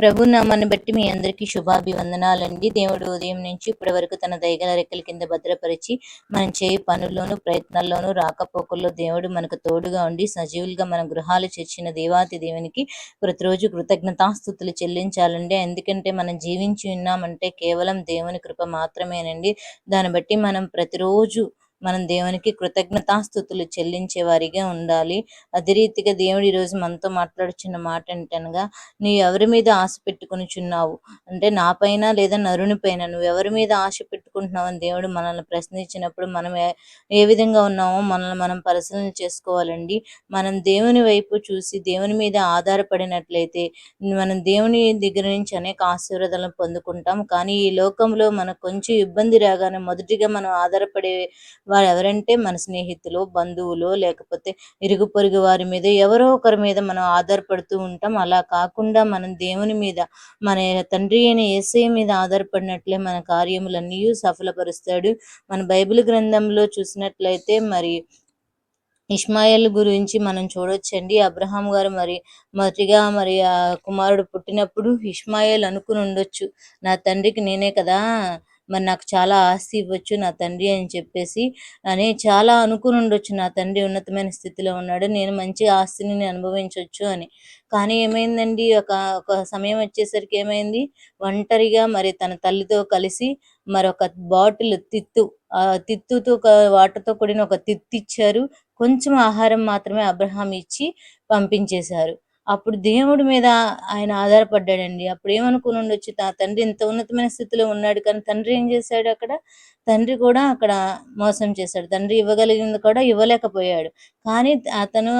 ప్రభు నామాన్ని బట్టి మీ అందరికీ శుభాభివందనాలండి. దేవుడు ఉదయం నుంచి ఇప్పటి వరకు తన దయగల రెక్కల కింద భద్రపరిచి మనం చేయి పనుల్లోనూ ప్రయత్నాల్లోనూ రాకపోకల్లో దేవుడు మనకు తోడుగా ఉండి సజీవులుగా మన గృహాలు చేర్చిన దేవాతి దేవునికి ప్రతిరోజు కృతజ్ఞతాస్థుతులు చెల్లించాలండి. ఎందుకంటే మనం జీవించి ఉన్నామంటే కేవలం దేవుని కృప మాత్రమేనండి. దాన్ని బట్టి మనం ప్రతిరోజు మనం దేవునికి కృతజ్ఞతాస్థుతులు చెల్లించే వారిగా ఉండాలి. అదే రీతిగా దేవుడు ఈరోజు మనతో మాట్లాడుచున్న మాట ఏంటనగా నీ ఎవరి మీద ఆశ పెట్టుకుని చున్నావు అంటే నా పైన లేదా నరుని పైన? నువ్వు ఎవరి మీద ఆశ పెట్టుకుంటున్నావు? అని దేవుడు మనల్ని ప్రశ్నించినప్పుడు మనం ఏ- ఏ విధంగా ఉన్నామో మనల్ని మనం పరిశీలన చేసుకోవాలండి. మనం దేవుని వైపు చూసి దేవుని మీద ఆధారపడినట్లయితే మనం దేవుని దగ్గర నుంచి అనేక ఆశీర్వాదాలను పొందుకుంటాం. కానీ ఈ లోకంలో మనకు కొంచెం ఇబ్బంది రాగానే మొదటిగా మనం ఆధారపడే వారు ఎవరంటే మన స్నేహితులు బంధువులు లేకపోతే ఇరుగు పొరుగు వారి మీద ఎవరో ఒకరి మీద మనం ఆధారపడుతూ ఉంటాం. అలా కాకుండా మనం దేవుని మీద మన తండ్రి అయిన ఏసై మీద ఆధారపడినట్లే మన కార్యములన్నీ సఫలపరుస్తాడు. మన బైబిల్ గ్రంథంలో చూసినట్లయితే మరి ఇష్మాయిల్ గురించి మనం చూడొచ్చండి. అబ్రహాం గారు మరి మొదటిగా మరి ఆ కుమారుడు పుట్టినప్పుడు ఇష్మాయిల్ అనుకుని ఉండొచ్చు నా తండ్రికి నేనే కదా మరి నాకు చాలా ఆస్తి ఇవ్వచ్చు నా తండ్రి అని చెప్పేసి అని చాలా అనుకుని ఉండొచ్చు. నా తండ్రి ఉన్నతమైన స్థితిలో ఉన్నాడు. నేను మంచి ఆస్తిని నేను అనుభవించవచ్చు అని. కానీ ఏమైందండి? ఒక ఒక సమయం వచ్చేసరికి ఏమైంది? ఒంటరిగా మరి తన తల్లితో కలిసి మరొక బాటిల్ తిత్తు ఆ తిత్తుతో వాటర్తో కూడిన ఒక తిత్తి ఇచ్చారు కొంచెం ఆహారం మాత్రమే అబ్రహాం ఇచ్చి పంపించేశారు. అప్పుడు దేవుడి మీద ఆయన ఆధారపడ్డాడండి. అప్పుడు ఏమనుకుని ఉండొచ్చు? తా తండ్రి ఇంత ఉన్నతమైన స్థితిలో ఉన్నాడు కానీ తండ్రి ఏం చేశాడు అక్కడ? తండ్రి కూడా అక్కడ మోసం చేశాడు. తండ్రి ఇవ్వగలిగింది కూడా ఇవ్వలేకపోయాడు. కానీ అతను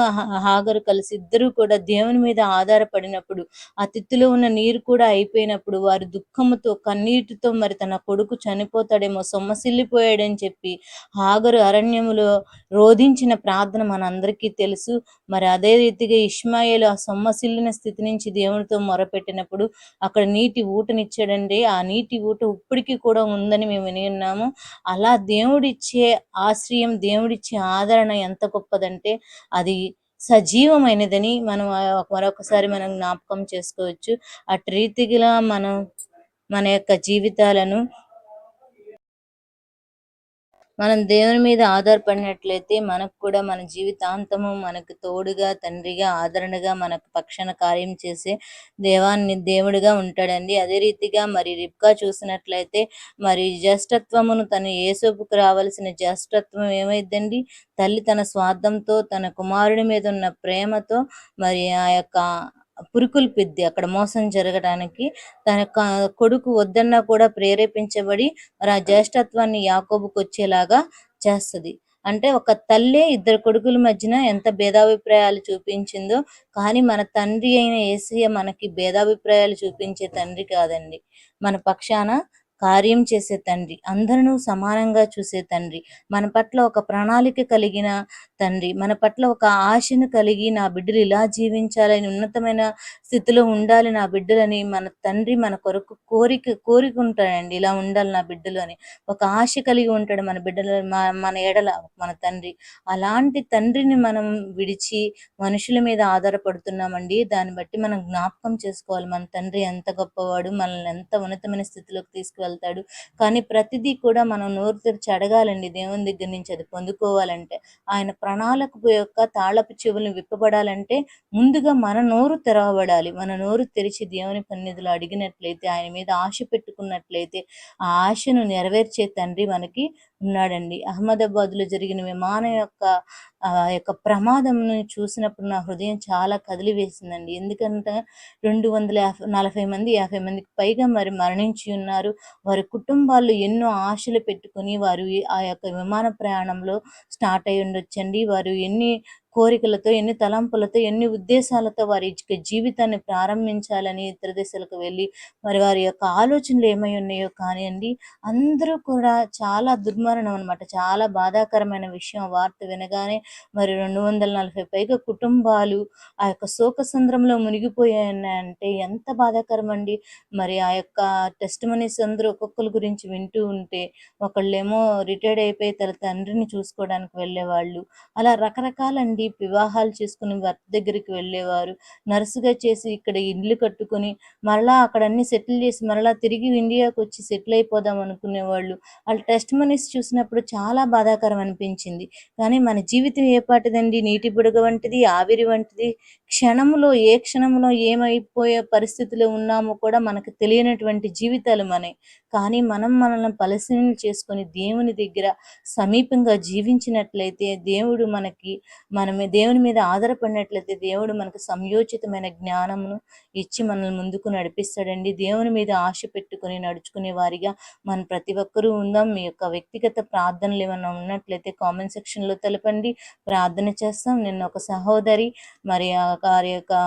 హాగరు కలిసి ఇద్దరు కూడా దేవుని మీద ఆధారపడినప్పుడు ఆ తిత్తులో ఉన్న నీరు కూడా అయిపోయినప్పుడు వారు దుఃఖంతో కన్నీటితో మరి తన కొడుకు చనిపోతాడేమో సొమ్మసిల్లిపోయాడని చెప్పి హాగరు అరణ్యములో రోధించిన ప్రార్థన మనందరికీ తెలుసు. మరి అదే రీతిగా ఇష్మాయిలు ఆ సొమ్మసిల్లిన స్థితి నుంచి దేవునితో మొరపెట్టినప్పుడు అక్కడ నీటి ఊటనిచ్చాడండి. ఆ నీటి ఊట ఇప్పటికీ కూడా ఉందని మేము విని ఉన్నాము. అలా దేవుడిచ్చే ఆశ్రయం దేవుడిచ్చే ఆదరణ ఎంత అంటే అది సజీవమైనదని మనం మరొకసారి మనం జ్ఞాపకం చేసుకోవచ్చు. అటు రీతిగా మనం మన యొక్క జీవితాలను మనం దేవుని మీద ఆధారపడినట్లయితే మనకు కూడా మన జీవితాంతము మనకు తోడుగా తండ్రిగా ఆదరణగా మనకు పక్షణ కార్యం చేసే దేవాన్ని దేవుడిగా ఉంటాడండి. అదే రీతిగా మరి రిప్కా చూసినట్లయితే మరి జ్యేష్ఠత్వమును తన ఏసోపుకు రావాల్సిన జ్యేష్ఠత్వం ఏమైందండి? తల్లి తన స్వార్థంతో తన కుమారుడి మీద ఉన్న ప్రేమతో మరి ఆ యొక్క పురుకులు పిద్ది. అక్కడ మోసం జరగడానికి తన కొడుకు వద్దన్నా కూడా ప్రేరేపించబడి మరి ఆ జ్యేష్ఠత్వాన్ని యాకోబుకు వచ్చేలాగా చేస్తది. అంటే ఒక తల్లే ఇద్దరు కొడుకుల మధ్యన ఎంత భేదాభిప్రాయాలు చూపించిందో కానీ మన తండ్రి అయిన ఏసీ మనకి భేదాభిప్రాయాలు చూపించే తండ్రి కాదండి. మన పక్షాన కార్యం చేసే తండ్రి అందరినూ సమానంగా చూసే తండ్రి మన పట్ల ఒక ప్రణాళిక కలిగిన తండ్రి మన పట్ల ఒక ఆశను కలిగి నా బిడ్డలు ఇలా జీవించాలని ఉన్నతమైన స్థితిలో ఉండాలి నా బిడ్డలని మన తండ్రి మన కొరకు కోరిక కోరిక ఉంటాడండి ఇలా ఉండాలి నా బిడ్డలు అని ఒక ఆశ కలిగి ఉంటాడు మన బిడ్డల మన ఎడల మన తండ్రి. అలాంటి తండ్రిని మనం విడిచి మనుషుల మీద ఆధారపడుతున్నామండి. దాన్ని బట్టి మనం జ్ఞాపకం చేసుకోవాలి. మన తండ్రి ఎంత గొప్పవాడు మనల్ని ఎంత ఉన్నతమైన స్థితిలోకి తీసుకువెళ్తాడు వెళ్తాడు కానీ ప్రతిదీ కూడా మనం నోరు తెరిచి అడగాలండి. దేవుని దగ్గర నుంచి అది పొందుకోవాలంటే ఆయన ప్రణాళిక యొక్క తాళపు చెవులను విప్పబడాలంటే ముందుగా మన నోరు తెరవబడాలి. మన నోరు తెరిచి దేవుని సన్నిధిలో అడిగినట్లయితే ఆయన మీద ఆశ పెట్టుకున్నట్లయితే ఆ ఆశను నెరవేర్చే తండ్రి మనకి ఉన్నాడండి. అహ్మదాబాద్లో జరిగిన విమానం యొక్క ఆ యొక్క ప్రమాదం చూసినప్పుడు నా హృదయం చాలా కదిలి వేసిందండి ఎందుకంటే రెండు వందల యాభై నలభై మంది యాభై మందికి పైగా మరి మరణించి ఉన్నారు. వారి కుటుంబాలు ఎన్నో ఆశలు పెట్టుకొని వారు ఆ యొక్క విమాన ప్రయాణంలో స్టార్ట్ అయి ఉండొచ్చండి వారు ఎన్ని కోరికలతో ఎన్ని తలంపులతో ఎన్ని ఉద్దేశాలతో వారి జీవితాన్ని ప్రారంభించాలని ఇతర దేశాలకు వెళ్ళి మరి వారి యొక్క ఆలోచనలు ఏమై ఉన్నాయో కానివ్వండి అందరూ కూడా చాలా దుర్మరణం అన్నమాట. చాలా బాధాకరమైన విషయం. వార్త వినగానే మరి రెండు వందల నలభై పైగా కుటుంబాలు ఆ యొక్క శోకసంద్రంలో మునిగిపోయాయంటే ఎంత బాధాకరం అండి మరి ఆ యొక్క టెస్ట్ మనీస్ అందరూ ఒక్కొక్కరి గురించి వింటూ ఉంటే ఒకళ్ళేమో రిటైర్డ్ అయిపోయి తన తండ్రిని చూసుకోవడానికి వెళ్ళేవాళ్ళు. అలా రకరకాలండి. ఉండి వివాహాలు చేసుకుని భర్త దగ్గరికి వెళ్ళేవారు. నర్సుగా చేసి ఇక్కడ ఇల్లు కట్టుకొని మరలా అక్కడ అన్ని సెటిల్ చేసి మరలా తిరిగి ఇండియాకు వచ్చి సెటిల్ అయిపోదాం అనుకునేవాళ్ళు. వాళ్ళ టెస్ట్ మనీస్ చూసినప్పుడు చాలా బాధాకరం అనిపించింది. కానీ మన జీవితం ఏ పాటిదండి? నీటి బుడగ వంటిది ఆవిరి వంటిది క్షణంలో ఏ క్షణంలో ఏమైపోయే పరిస్థితిలో ఉన్నామో కూడా మనకు తెలియనటువంటి జీవితాలు మనవి. కానీ మనం మనల్ని పరిశీలన చేసుకొని దేవుని దగ్గర సమీపంగా జీవించినట్లయితే దేవుడు మనకి మనమే దేవుని మీద ఆధారపడినట్లయితే దేవుడు మనకు సంయోచితమైన జ్ఞానమును ఇచ్చి మనల్ని ముందుకు నడిపిస్తాడండి. దేవుని మీద ఆశ పెట్టుకొని నడుచుకునే వారిగా మనం ప్రతి ఒక్కరూ ఉందాం. మీ యొక్క వ్యక్తిగత ప్రార్థనలు ఏమైనా ఉన్నట్లయితే కామెంట్ సెక్షన్లో తెలపండి. ప్రార్థన చేస్తాం. నిన్న ఒక సహోదరి మరి ఆ గారి యొక్క ఆ,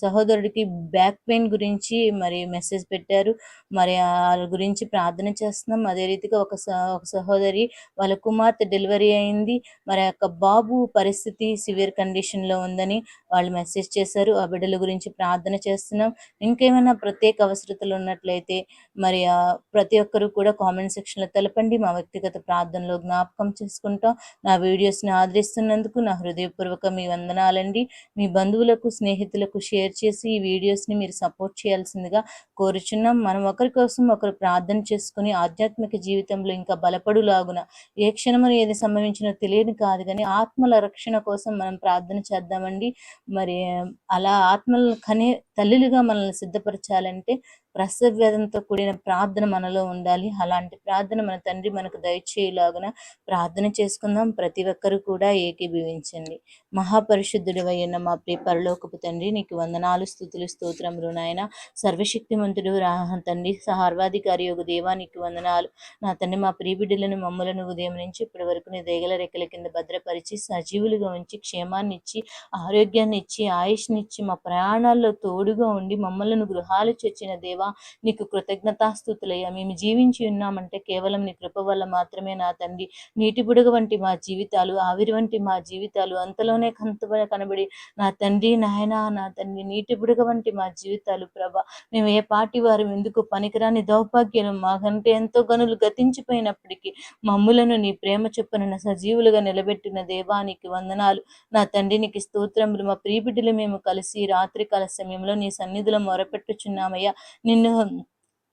సహోదరుడికి బ్యాక్ పెయిన్ గురించి మరి మెసేజ్ పెట్టారు. మరి వాళ్ళ గురించి ప్రార్థన చేస్తున్నాం. అదే రీతిగా ఒక స ఒక సహోదరి వాళ్ళ కుమార్తె డెలివరీ అయింది. మరి యొక్క బాబు పరిస్థితి సివియర్ కండిషన్లో ఉందని వాళ్ళు మెసేజ్ చేశారు. ఆ బిడ్డల గురించి ప్రార్థన చేస్తున్నాం. ఇంకేమైనా ప్రత్యేక అవసరతలు ఉన్నట్లయితే మరి ప్రతి ఒక్కరు కూడా కామెంట్ సెక్షన్లో తెలపండి. మా వ్యక్తిగత ప్రార్థనలో జ్ఞాపకం చేసుకుంటాం. నా వీడియోస్ని ఆదరిస్తున్నందుకు నా హృదయపూర్వక మీ వందనాలండి. మీ బంధువులకు స్నేహితులకు షేర్ చేసి ఈ వీడియోస్ని మీరు సపోర్ట్ చేయాల్సిందిగా కోరుచున్నాం. మనం ఒకరి కోసం ఒకరు ప్రార్థన చేసుకుని ఆధ్యాత్మిక జీవితంలో ఇంకా బలపడులాగున ఏ క్షణమని ఏది సంభవించినో తెలియని కాదు కానీ ఆత్మల రక్షణ కోసం మనం ప్రార్థన చేద్దామండి. మరి అలా ఆత్మలను కనే తల్లులుగా మనల్ని సిద్ధపరచాలంటే ప్రసవ కూడిన ప్రార్థన మనలో ఉండాలి. అలాంటి ప్రార్థన మన తండ్రి మనకు దయచేయలాగున ప్రార్థన చేసుకుందాం. ప్రతి ఒక్కరు కూడా ఏకీభవించండి. మహాపరిశుద్ధుడు అయిన మా ప్రియ పరలోకపు తండ్రి నీకు వందనాలు స్థుతులు స్తోత్రములు నాయన. సర్వశక్తిమంతుడు రా తండ్రి సహార్వాధికారి యొక్క దేవా నీకు వందనాలు. నా తండ్రి మా ప్రియబిడ్డలను మమ్మలను ఉదయం నుంచి ఇప్పటి వరకు నీ దేగల రెక్కల కింద భద్రపరిచి సజీవులుగా ఉంచి క్షేమాన్ని ఇచ్చి ఆరోగ్యాన్ని ఇచ్చి ఆయుష్నిచ్చి మా ప్రయాణాల్లో తోడుగా ఉండి మమ్మలను గృహాలు చొచ్చిన దేవ నీకు కృతజ్ఞతాస్థుతులయ్యా మేము జీవించి ఉన్నామంటే కేవలం నీ కృప వల్ల మాత్రమే నా తండ్రి. నీటి బుడగ వంటి మా జీవితాలు ఆవిరి వంటి మా జీవితాలు అంతలోనే కంత కనబడి నా తండ్రి నాయన నా తండ్రి నీటి బుడగ వంటి మా జీవితాలు ప్రభ. మేము ఏ పాటి వారు ఎందుకు పనికిరాని దౌర్భాగ్యం మాకంటే ఎంతో గనులు గతించిపోయినప్పటికీ మమ్ములను నీ ప్రేమ చొప్పున సజీవులుగా నిలబెట్టిన దేవానికి వందనాలు. నా తండ్రినికి స్తోత్రములు. మా ప్రీబిడ్డలు మేము కలిసి రాత్రి కాల సమయంలో నీ సన్నిధిలో మొరపెట్టుచున్నామయ్యా. నిన్ను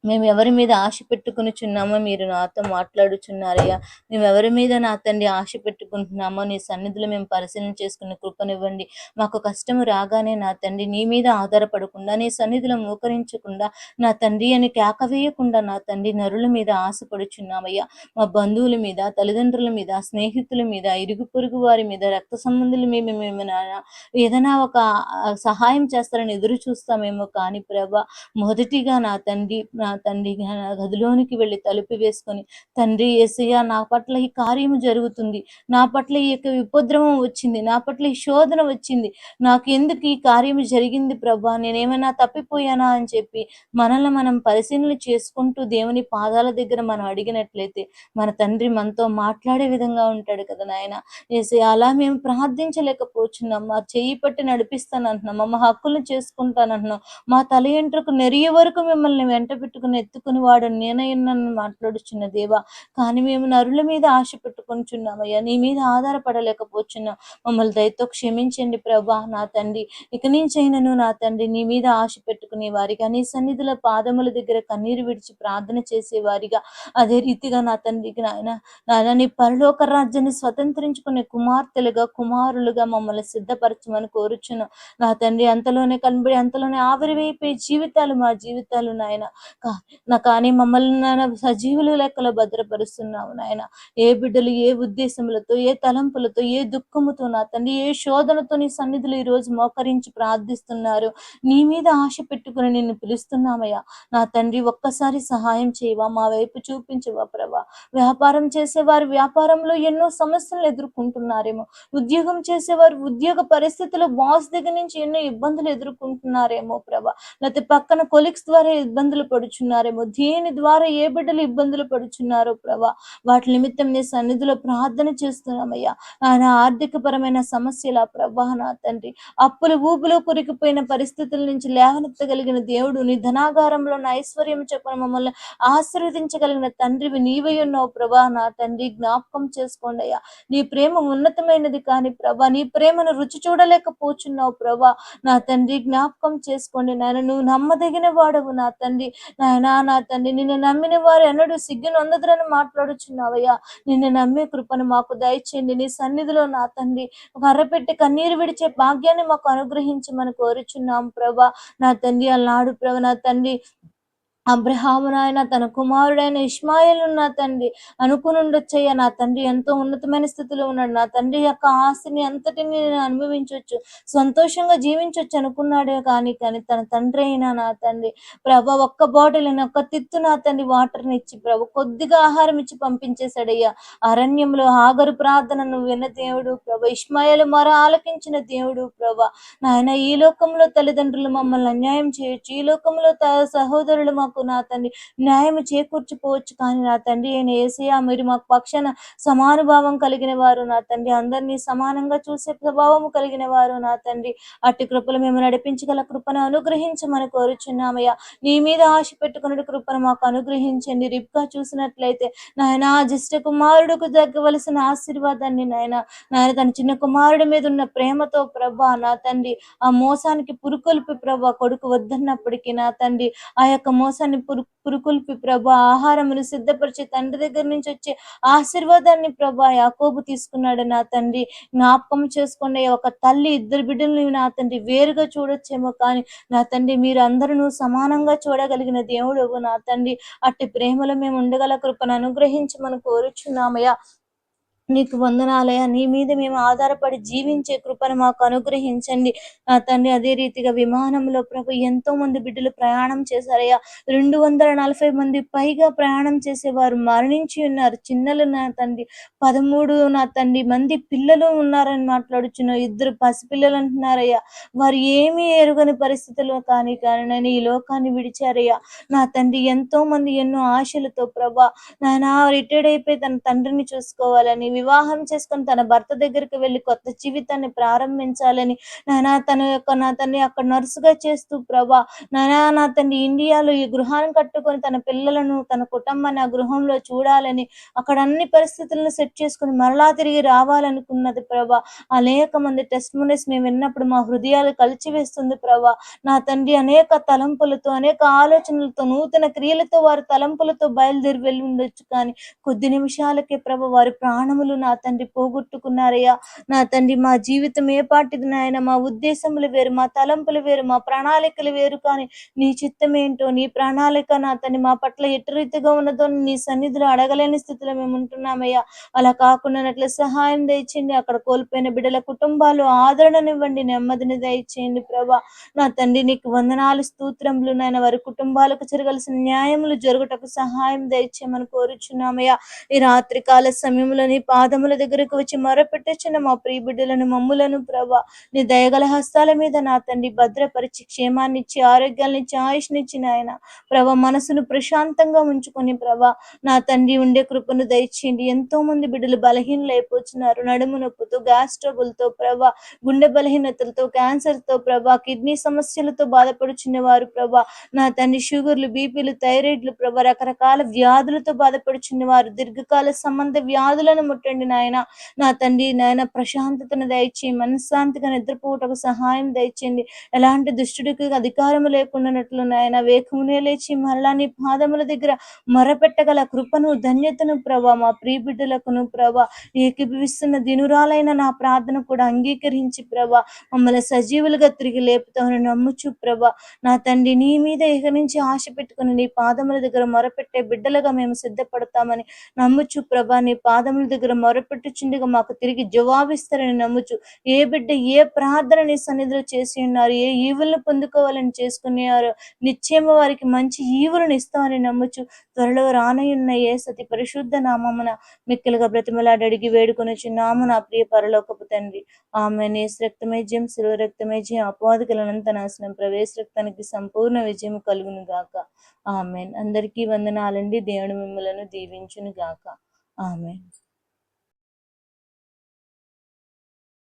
మేము ఎవరి మీద ఆశ పెట్టుకునిచున్నామో మీరు నాతో మాట్లాడుచున్నారయ్యా. మేము ఎవరి మీద నా తండ్రి ఆశ పెట్టుకుంటున్నామో నీ సన్నిధిలో మేము పరిశీలన చేసుకునే కృపనివ్వండి. మాకు కష్టము రాగానే నా తండ్రి నీ మీద ఆధారపడకుండా నీ సన్నిధిలో మోకరించకుండా నా తండ్రి అని కేకవేయకుండా నా తండ్రి నరుల మీద ఆశపడుచున్నామయ్యా. మా బంధువుల మీద తల్లిదండ్రుల మీద స్నేహితుల మీద ఇరుగు పొరుగు వారి మీద రక్త సంబంధుల మీద మేము ఏదైనా ఒక సహాయం చేస్తారని ఎదురు చూస్తామేమో కానీ ప్రభా మొదటిగా నా తండ్రి నా తండ్రి గదిలోనికి వెళ్ళి తలుపు వేసుకొని తండ్రి ఏసయ్య నా పట్ల ఈ కార్యము జరుగుతుంది. నా పట్ల ఈ యొక్క ఉపద్రవం వచ్చింది. నా పట్ల ఈ శోధన వచ్చింది. నాకు ఎందుకు ఈ కార్యము జరిగింది ప్రభా? నేనేమైనా తప్పిపోయానా? అని చెప్పి మనల్ని మనం పరిశీలన చేసుకుంటూ దేవుని పాదాల దగ్గర మనం అడిగినట్లయితే మన తండ్రి మనతో మాట్లాడే విధంగా ఉంటాడు కదా నాయన. ఏసయ్య అలా మేము ప్రార్థించలేకపోతున్నాం మా చెయ్యి పట్టి నడిపిస్తానంటున్నాం. మా హక్కులు చేసుకుంటానంటున్నాం. మా తల ఎంట్రకు నెరియ వరకు మిమ్మల్ని వెంట పెట్టుకుని ఎత్తుకుని వాడు నేనయ్య నన్ను మాట్లాడుచున్న దేవా. కానీ మేము నరుల మీద ఆశ పెట్టుకుంటున్నామయ్యా నీ మీద ఆధారపడలేకపోతున్నాం మమ్మల్ని దయతో క్షమించండి ప్రభా నా తండ్రి. ఇక నుంచైనను నా తండ్రి నీ మీద ఆశ పెట్టుకునే వారిగా నీ సన్నిధుల పాదముల దగ్గర కన్నీరు విడిచి ప్రార్థన చేసే వారిగా అదే రీతిగా నా తండ్రికి నాయన నాయన నీ పరలోక రాజ్యాన్ని స్వతంత్రించుకునే కుమార్తెలుగా కుమారులుగా మమ్మల్ని సిద్ధపరచమని కోరుచున్నాం. నా తండ్రి అంతలోనే కనబడి అంతలోనే ఆవిరివైపోయి జీవితాలు మా జీవితాలు నాయన. నా కానీ మమ్మల్ని నాయన సజీవులు లెక్కలో భద్రపరుస్తున్నావు నాయన. ఏ బిడ్డలు ఏ ఉద్దేశములతో ఏ తలంపులతో ఏ దుఃఖముతో నా తండ్రి ఏ శోధనతో నీ సన్నిధులు ఈ రోజు మోకరించి ప్రార్థిస్తున్నారు. నీ మీద ఆశ పెట్టుకుని నిన్ను పిలుస్తున్నామయ్యా. నా తండ్రి ఒక్కసారి సహాయం చేయవా? మా వైపు చూపించవా ప్రభా? వ్యాపారం చేసేవారు వ్యాపారంలో ఎన్నో సమస్యలు ఎదుర్కొంటున్నారేమో. ఉద్యోగం చేసేవారు ఉద్యోగ పరిస్థితుల్లో బాస్ దగ్గర నుంచి ఎన్నో ఇబ్బందులు ఎదుర్కొంటున్నారేమో ప్రభా. లేకపోతే పక్కన కొలిక్స్ ద్వారా ఇబ్బందులు పడుచు పడుచున్నారేమో? దేని ద్వారా ఏ బిడ్డలు ఇబ్బందులు పడుచున్నారో ప్రభా? వాటి నిమిత్తం నీ సన్నిధిలో ప్రార్థన చేస్తున్నామయ్యా. ఆయన ఆర్థిక పరమైన సమస్యల ప్రభా నా తండ్రి. అప్పులు ఊపులో కొరికిపోయిన పరిస్థితుల నుంచి లేవనెత్తగా కాపాడగలిగిన దేవుడు నీ ధనాగారంలో నా ఐశ్వర్యం చెప్పిన మమ్మల్ని ఆశీర్వదించగలిగిన తండ్రివి నీవై ఉన్నావు ప్రభా నా తండ్రి. జ్ఞాపకం చేసుకోండి అయ్యా. నీ ప్రేమ ఉన్నతమైనది కానీ ప్రభా నీ ప్రేమను రుచి చూడలేకపోచున్నావు ప్రభా నా తండ్రి. జ్ఞాపకం చేసుకోండి నాయన. నువ్వు నమ్మదగిన వాడవు నా తండ్రి. నాయనా నా తండ్రి నిన్ను నమ్మిన వారు ఎన్నడూ సిగ్గును అందదురని మాట్లాడుచున్నావయ్యా. నిన్ను నమ్మే కృపను మాకు దయచేయండి. నీ సన్నిధిలో నా తండ్రి ఒక కన్నీరు విడిచే భాగ్యాన్ని మాకు అనుగ్రహించమని కోరుచున్నాం ప్రభా. నా తండ్రి అలనాడు ప్రభ. నా తండ్రి అబ్రహాము నాయన తన కుమారుడైన ఇష్మాయిల్ నా తండ్రి అనుకునుండొచ్చయ్యా నా తండ్రి ఎంతో ఉన్నతమైన స్థితిలో ఉన్నాడు. నా తండ్రి యొక్క ఆస్తిని అంతటిని నేను అనుభవించవచ్చు సంతోషంగా జీవించవచ్చు అనుకున్నాడే కానీ కానీ తన తండ్రి అయినా నా తండ్రి ప్రభ ఒక్క బాటిల్ ఒక్క తిత్తు నా తండ్రి వాటర్ని ఇచ్చి ప్రభు కొద్దిగా ఆహారం ఇచ్చి పంపించేశాడయ్యా. అరణ్యంలో ఆగరు ప్రార్థన నువ్వు విన్న దేవుడు ప్రభ ఇస్మాయిల్ మర ఆలకించిన దేవుడు ప్రభ. నాయన ఈ లోకంలో తల్లిదండ్రులు మమ్మల్ని అన్యాయం చేయొచ్చు ఈ లోకంలో త సహోదరులు మాకు నా తండ్రి. న్యాయం చేకూర్చిపోవచ్చు కానీ నా తండ్రి అయిన ఏసయ్య మీరు మాకు పక్షాన సమానుభావం కలిగిన వారు నా తండ్రి. అందరినీ సమానంగా చూసే ప్రభావం కలిగిన వారు నా తండ్రి. అట్టి కృపలు మేము నడిపించగల కృపను అనుగ్రహించమని కోరుచున్నామయ్యా. నీ మీద ఆశ పెట్టుకున్న కృపను మాకు అనుగ్రహించండి. రిప్గా చూసినట్లయితే నాయన జ్యేష్ఠ కుమారుడుకు తగ్గవలసిన ఆశీర్వాదాన్ని నాయన. నాయన తన చిన్న కుమారుడి మీద ఉన్న ప్రేమతో ప్రభా నా తండ్రి ఆ మోసానికి పురుకొల్పి ప్రభా కొడుకు వద్దన్నప్పటికీ నా తండ్రి ఆ యొక్క మోసాన్ని పురు పురుకొల్పి ప్రభా ఆహారమును సిద్ధపరిచి తండ్రి దగ్గర నుంచి వచ్చే ఆశీర్వాదాన్ని ప్రభా యాకోబు తీసుకున్నాడు నా తండ్రి. జ్ఞాపకం చేసుకోండి ఒక తల్లి ఇద్దరు బిడ్డల్ని నా తండ్రి వేరుగా చూడొచ్చేమో కానీ నా తండ్రి మీరు అందరూ సమానంగా చూడగలిగిన దేవుడు నా తండ్రి. అట్టి ప్రేమలో మేము ఉండగల కృపను అనుగ్రహించమని కోరుచున్నామయ్యా. నీకు వందనాలయ నీ మీద మేము ఆధారపడి జీవించే కృపను మాకు అనుగ్రహించండి. నా తండ్రి అదే రీతిగా విమానంలో ప్రభు ఎంతో మంది బిడ్డలు ప్రయాణం చేశారయ్యా. రెండు వందల నలభై మంది పైగా ప్రయాణం చేసేవారు మరణించి ఉన్నారు. చిన్నలు నా తండ్రి పదమూడు నా తండ్రి మంది పిల్లలు ఉన్నారని మాట్లాడుచున్న ఇద్దరు పసిపిల్లలు అంటున్నారయ్యా. వారు ఏమీ ఎరుగని పరిస్థితుల్లో కానీ కానీ నేను ఈ లోకాన్ని విడిచారయ్యా. నా తండ్రి ఎంతో మంది ఎన్నో ఆశలతో ప్రభా నాయన రిటైర్డ్ అయిపోయి తన తండ్రిని చూసుకోవాలని వివాహం చేసుకొని తన భర్త దగ్గరికి వెళ్ళి కొత్త జీవితాన్ని ప్రారంభించాలని నానా తన యొక్క నా తండ్రి అక్కడ నర్సుగా చేస్తూ ప్రభా నానా నా తండ్రి ఇండియాలో ఈ గృహాన్ని కట్టుకొని తన పిల్లలను తన కుటుంబాన్ని ఆ గృహంలో చూడాలని అక్కడ అన్ని పరిస్థితులను సెట్ చేసుకుని మరలా తిరిగి రావాలనుకున్నది ప్రభా. అనేక మంది టెస్ట్ మునీస్ మేము విన్నప్పుడు మా హృదయాలు కలిచివేస్తుంది ప్రభా. నా తండ్రి అనేక తలంపులతో అనేక ఆలోచనలతో నూతన క్రియలతో వారి తలంపులతో బయలుదేరి వెళ్ళి ఉండొచ్చు కానీ కొద్ది నిమిషాలకే ప్రభ వారి ప్రాణములు నా తండ్రి పోగొట్టుకున్నారయ్యా. నా తండ్రి మా జీవితం ఏ పాటిది నాయన? మా ఉద్దేశములు వేరు మా తలంపులు వేరు మా ప్రణాళికలు వేరు కానీ నీ చిత్తం ఏంటో నీ ప్రణాళిక నా తండ్రి మా పట్ల ఎటు రీతిగా ఉన్నదో నీ సన్నిధిలో అడగలేని స్థితిలో మేము ఉంటున్నామయ్యా. అలా కాకుండా సహాయం దయచేయండి? అక్కడ కోల్పోయిన బిడ్డల కుటుంబాలు ఆదరణనివ్వండి నెమ్మదిని దయచేయండి ప్రభా. నా తండ్రి నీకు వందనాలు స్తోత్రములు నాయన. వారి కుటుంబాలకు జరగాల్సిన న్యాయములు జరుగుటకు సహాయం దయచేయమని కోరుచున్నామయ్యా. ఈ రాత్రికాల సమయంలో నీ పాదముల దగ్గరకు వచ్చి మొరపెట్టచ్చిన మా ప్రియ బిడ్డలను మమ్ములను ప్రభా నీ దయగల హస్తాల మీద నా తండ్రి భద్రపరిచి క్షేమాన్ని ఇచ్చి ఆరోగ్యాన్ని ఇచ్చి ఆయుష్నిచ్చి నాయన. ప్రభా మనసును ప్రశాంతంగా ఉంచుకొని ప్రభా నా తండ్రి ఉండే కృపను దయచేయండి. ఎంతో మంది బిడ్డలు బలహీనలు అయిపోతున్నారు. నడుము నొప్పుతో గ్యాస్ ట్రబుల్తో ప్రభా గుండె బలహీనతలతో క్యాన్సర్తో ప్రభా కిడ్నీ సమస్యలతో బాధపడుచున్న వారు ప్రభా నా తండ్రి షుగర్లు బీపీలు థైరాయిడ్లు ప్రభా రకరకాల వ్యాధులతో బాధపడుచున్న వారు దీర్ఘకాల సంబంధ వ్యాధులను కొట్టండి నాయన. నా తండ్రి నాయన ప్రశాంతతను దయచేయి మనశ్శాంతిగా నిద్రపోవటకు సహాయం దయచేయండి. ఎలాంటి దుష్టుడికి అధికారం లేకుండానట్లు నాయన వేగమునే లేచి మరలా నీ పాదముల దగ్గర మొరపెట్టగల కృపను ధన్యతను ప్రభా మా ప్రియ బిడ్డలకును ప్రభా. ఏకీభవిస్తున్న దినురాలైన నా ప్రార్థన కూడా అంగీకరించి ప్రభా. మమ్మల్ని సజీవులుగా తిరిగి లేపుతామని నమ్ముచు ప్రభా. నా తండ్రి నీ మీద ఇక నుంచి ఆశ పెట్టుకుని నీ పాదముల దగ్గర మొరపెట్టే బిడ్డలుగా మేము సిద్ధపడతామని నమ్ముచు ప్రభా. నీ పాదముల దగ్గర మొరపెట్టుచుండగా మాకు తిరిగి జవాబిస్తారని నమ్ముచు ఏ బిడ్డ ఏ ప్రార్థన నీ సన్నిధిలో చేసి ఉన్నారు ఏ ఈవులను పొందుకోవాలని చేసుకునేవారు నిశ్చయము వారికి మంచి ఈవులను ఇస్తామని నమ్ముచు త్వరలో రానయున్న ఏ సతి పరిశుద్ధ నామమున మిక్కలుగా బ్రతిమలాడి అడిగి వేడుకొని నాము నా ప్రియ పరలోకపు తండ్రి. ఆమె నేస్ రక్తమే జయం శిలువ రక్తమే జయం అపవాదికలనంత నాశనం ప్రవేశ రక్తానికి సంపూర్ణ విజయం కలుగును గాక. ఆమెన్. అందరికీ వందనాలండి. దేవుడు మిమ్మలను దీవించును గాక. ఆమెన్.